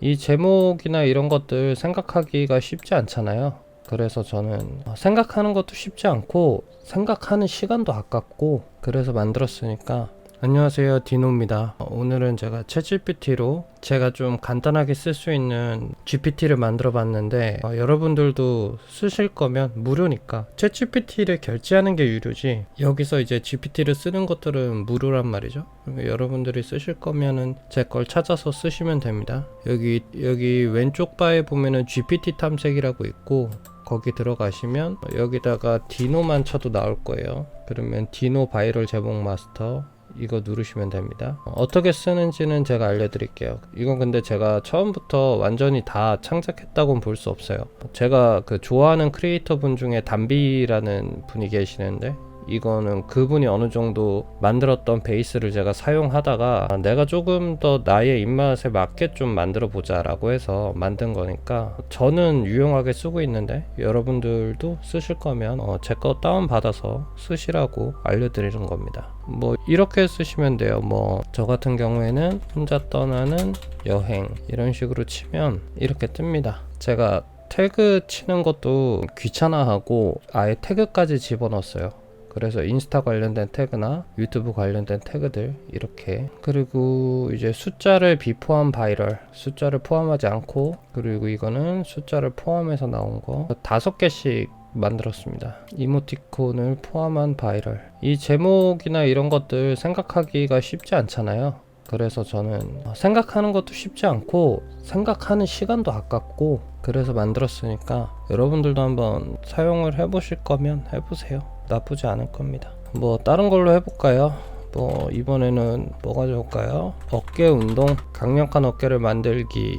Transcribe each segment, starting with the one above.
이 제목이나 이런 것들 생각하기가 쉽지 않잖아요. 그래서 저는 생각하는 것도 쉽지 않고 생각하는 시간도 아깝고 그래서 만들었으니까 안녕하세요. 디노입니다. 어, 오늘은 제가 챗GPT로 제가 좀 간단하게 쓸 수 있는 GPT를 만들어 봤는데 어, 여러분들도 쓰실 거면 무료니까 챗GPT를 결제하는 게 유료지 여기서 이제 GPT를 쓰는 것들은 무료란 말이죠. 여러분들이 쓰실 거면은 제 걸 찾아서 쓰시면 됩니다. 여기 여기 왼쪽 바에 보면은 GPT 탐색이라고 있고 거기 들어가시면 여기다가 디노만 쳐도 나올 거예요. 그러면 디노 바이럴 제목 마스터 이거 누르시면 됩니다. 어떻게 쓰는지는 제가 알려드릴게요. 이건 근데 제가 처음부터 완전히 다 창작했다고는 볼 수 없어요. 제가 그 좋아하는 크리에이터 분 중에 담비라는 분이 계시는데 이거는 그분이 어느 정도 만들었던 베이스를 제가 사용하다가 아, 내가 조금 더 나의 입맛에 맞게 좀 만들어 보자 라고 해서 만든 거니까 저는 유용하게 쓰고 있는데 여러분들도 쓰실 거면 어, 제거 다운 받아서 쓰시라고 알려드리는 겁니다. 뭐 이렇게 쓰시면 돼요. 뭐 저 같은 경우에는 혼자 떠나는 여행 이런 식으로 치면 이렇게 뜹니다. 제가 태그 치는 것도 귀찮아하고 아예 태그까지 집어넣었어요. 그래서 인스타 관련된 태그나 유튜브 관련된 태그들 이렇게 그리고 이제 숫자를 비포함 바이럴 숫자를 포함하지 않고 그리고 이거는 숫자를 포함해서 나온 거 다섯 개씩 만들었습니다. 이모티콘을 포함한 바이럴. 이 제목이나 이런 것들 생각하기가 쉽지 않잖아요. 그래서 저는 생각하는 것도 쉽지 않고 생각하는 시간도 아깝고 그래서 만들었으니까 여러분들도 한번 사용을 해보실 거면 해보세요. 나쁘지 않을 겁니다. 뭐 다른 걸로 해볼까요? 뭐 이번에는 뭐가 좋을까요? 어깨 운동, 강력한 어깨를 만들기,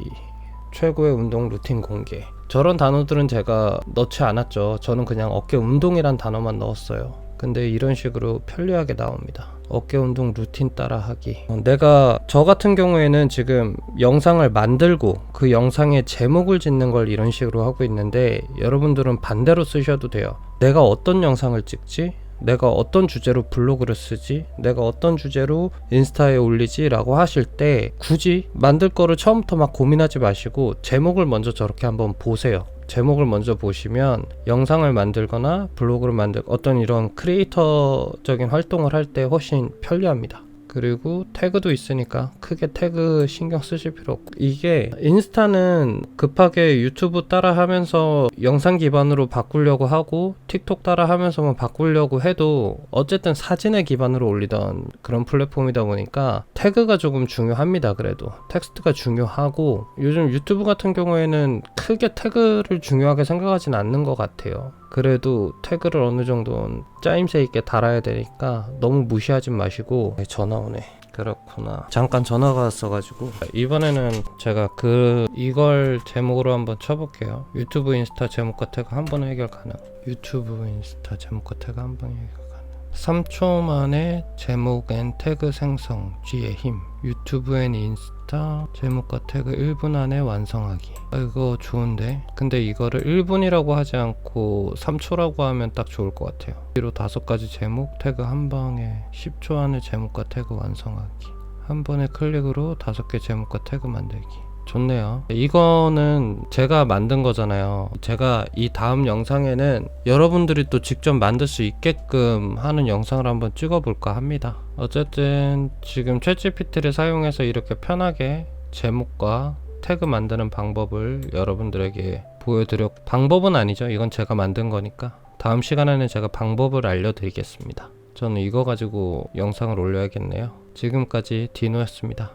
최고의 운동 루틴 공개. 저런 단어들은 제가 넣지 않았죠. 저는 그냥 어깨 운동이란 단어만 넣었어요. 근데 이런 식으로 편리하게 나옵니다. 어깨 운동 루틴 따라 하기. 어, 내가 저 같은 경우에는 지금 영상을 만들고 그 영상에 제목을 짓는 걸 이런 식으로 하고 있는데 여러분들은 반대로 쓰셔도 돼요. 내가 어떤 영상을 찍지? 내가 어떤 주제로 블로그를 쓰지? 내가 어떤 주제로 인스타에 올리지? 라고 하실 때 굳이 만들 거를 처음부터 막 고민하지 마시고 제목을 먼저 저렇게 한번 보세요. 제목을 먼저 보시면 영상을 만들거나 블로그를 만들 어떤 이런 크리에이터적인 활동을 할 때 훨씬 편리합니다. 그리고 태그도 있으니까 크게 태그 신경 쓰실 필요 없고. 이게 인스타는 급하게 유튜브 따라 하면서 영상 기반으로 바꾸려고 하고 틱톡 따라 하면서만 바꾸려고 해도 어쨌든 사진의 기반으로 올리던 그런 플랫폼이다 보니까 태그가 조금 중요합니다 그래도. 텍스트가 중요하고 요즘 유튜브 같은 경우에는 크게 태그를 중요하게 생각하진 않는 것 같아요 그래도 태그를 어느 정도는 짜임새 있게 달아야 되니까 너무 무시하지 마시고 네, 전화 오네. 그렇구나. 잠깐 전화가 왔어가지고. 이번에는 제가 그 이걸 제목으로 한번 쳐볼게요. 유튜브 인스타 제목과 태그 한 번에 해결 가능. 유튜브 인스타 제목과 태그 한 번에 해결 3초 만에 제목 앤 태그 생성 G의 힘. 유튜브 앤 인스타 제목과 태그 1분 안에 완성하기. 아, 이거 좋은데? 근데 이거를 1분이라고 하지 않고 3초라고 하면 딱 좋을 것 같아요. 뒤로 다섯 가지 제목 태그 한 방에 10초 안에 제목과 태그 완성하기. 한 번의 클릭으로 다섯 개 제목과 태그 만들기 좋네요. 이거는 제가 만든 거잖아요. 제가 이 다음 영상에는 여러분들이 또 직접 만들 수 있게끔 하는 영상을 한번 찍어볼까 합니다. 어쨌든 지금 챗GPT를 사용해서 이렇게 편하게 제목과 태그 만드는 방법을 여러분들에게 보여드렸 방법은 아니죠. 이건 제가 만든 거니까 다음 시간에는 제가 방법을 알려드리겠습니다. 저는 이거 가지고 영상을 올려야겠네요. 지금까지 디노였습니다.